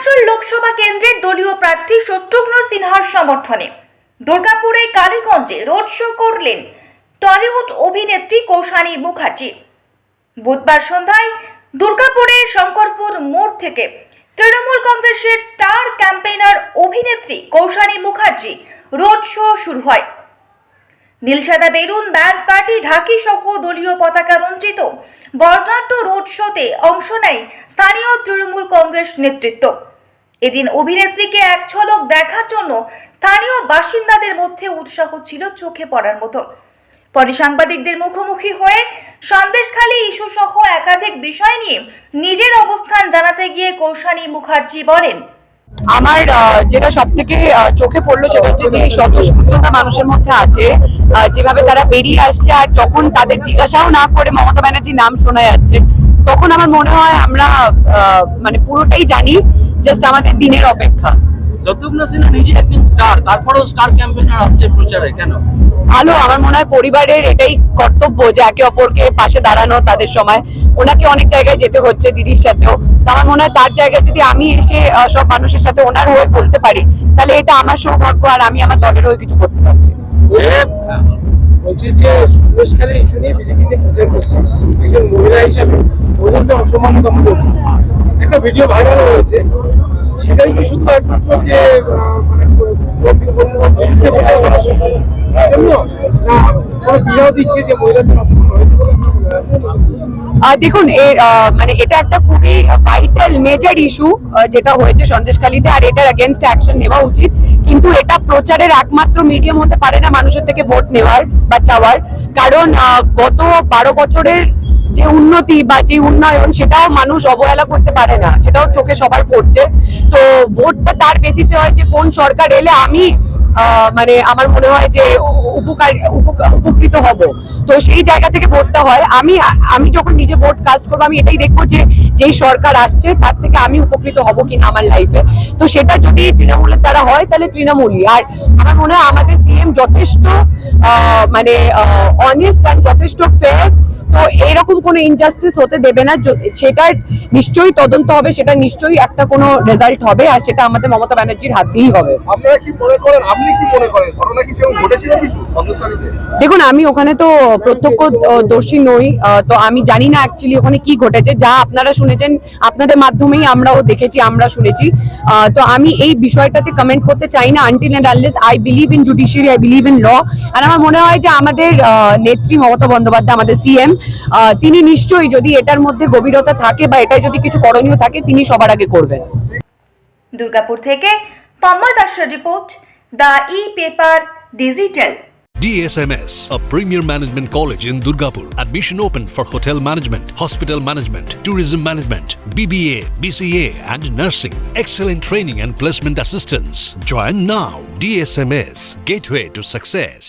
আসানসোল লোকসভা কেন্দ্রের দলীয় প্রার্থী শত্রুঘ্ন সিনহার সমর্থনে। দুর্গাপুরে কালীগঞ্জে রোড শো করলেন টলিউড অভিনেত্রী কৌশানী মুখার্জি। বুধবার সন্ধ্যায় দুর্গাপুরে শঙ্করপুর মোড় থেকে তৃণমূল কংগ্রেসের স্টার ক্যাম্পেইনার অভিনেত্রী কৌশানী মুখার্জি রোড শো শুরু হয়। নীলসাদা বেলুন, ব্যান্ড পার্টি, ঢাকি সহ দলীয় পতাকা রঞ্জিত বর্ণাঢ্য রোড শোতে অংশ নেয় স্থানীয় তৃণমূল কংগ্রেস নেতৃত্ব। এদিন অভিনেত্রীকে এক ঝলক দেখার জন্য স্থানীয় বাসিন্দাদের মধ্যে উৎসাহ ছিল চোখে পড়ার মতো। পরে সাংবাদিকদের মুখোমুখি হয়ে সন্দেশখালী ইস্যু সহ একাধিক বিষয় নিয়ে নিজের অবস্থান জানাতে গিয়ে কৌশানী মুখার্জি বলেন, আমার যেটা সব থেকে চোখে পড়ল সেটা হচ্ছে যে স্বতঃস্ফূর্ততা মানুষের মধ্যে আছে। যেভাবে তারা বেরিয়ে আসছে আর যখন তাদের জিজ্ঞাসাও না করে মমতা ব্যানার্জির নাম শোনা যাচ্ছে, তখন আমার মনে হয় আমরা মানে পুরোটাই জানি। জাস্ট আমাদের দিনের অপেক্ষা। শত্রুঘ্ন সিনহা নিজে একজন স্টার তারপরেও স্টার ক্যাম্পেইনার আসছে প্রচারে কেন? ভালো আমার মনে হয় পরিবারের এটাই কর্তব্য যে একে অপরকে পাশে দাঁড়ানো তাদের সময়। ওনাকে অনেক জায়গায় যেতে হচ্ছে দিদির সাথেও। আমার মনে হয় তার জায়গায় যদি আমি এসে সব মানুষের সাথে ওনার হয়ে বলতে পারি তাহলে এটা আমার সৌভাগ্য আর আমি আমার দলের হয়ে কিছু করতে পারছি বলছি যে সুরেশখালী ইস্যু নিয়ে বিজেপিতে প্রচার করছে একজন মহিলা হিসাবে ওদেরকে অসম্মান একটা ভিডিও ভাইরাল হয়েছে সেটাই কি শুধু একমাত্র যে মানে দেখুন মানে এটা একটা খুবই ভাইটাল মেজর ইস্যু যেটা হয়েছে সন্দেশখালীতে, আর এটার এগেনস্ট অ্যাকশন নেওয়া উচিত। কিন্তু এটা প্রচারের একমাত্র মিডিয়াম হতে পারে না মানুষের থেকে ভোট নেওয়ার বা চাওয়ার। কারণ গত বারো বছরের যে উন্নতি বা যে উন্নয়ন সেটাও মানুষ অবহেলা করতে পারে না, সেটাও চোখে সবার পড়ছে। তো ভোটটা তার বেসিসে হয় যে কোন সরকার এলে আমি মানে আমার মনে হয় যে উপকার উপকৃত হব। তো সেই জায়গা থেকে ভোটটা হয়। আমি আমি যখন নিজে ভোট কাস্ট করব, আমি এটাই দেখব যে যেই সরকার আসছে, তার থেকে আমি উপকৃত হব কিনা আমার লাইফে তো সেটা যদি তৃণমূলের দ্বারা হয়, তাহলে তৃণমূলই। আর আমার মনে হয় আমাদের সিএম যথেষ্ট মানে অনেস্ট অ্যান্ড যথেষ্ট ফেয়ার তো কোনো ইনজাস্টিস হতে দেবে না সেটার নিশ্চয়ই তদন্ত হবে সেটা নিশ্চয়ই একটা কোনো রেজাল্ট হবে আর সেটা আমাদের মমতা ব্যানার্জির হাত দিয়েই হবে। দেখুন আমি ওখানে তো প্রত্যক্ষ দর্শী নই তো আমি জানি না অ্যাকচুয়ালি ওখানে কি ঘটেছে যা আপনারা শুনেছেন আপনাদের মাধ্যমেই আমরাও দেখেছি আমরা শুনেছি। তো আমি এই বিষয়টাতে কমেন্ট করতে চাই না until and unless I believe in judiciary I believe in law আর আমার মনে হয় যে আমাদের নেত্রী মমতা বন্দ্যোপাধ্যায় আমাদের সিএম তিনি নিশ্চয়ই যদি এটার মধ্যে গভীরতা থাকে বা এটাই যদি কিছু করণীয় থাকে তিনি সবার আগে করবেন দুর্গাপুর থেকে তন্ময় দাসের report the e paper digital DSMS, a premier management college in Durgapur. Admission open for hotel management, hospital management, tourism management, BBA, BCA, and nursing. Excellent training and placement assistance. Join now. DSMS, gateway to success.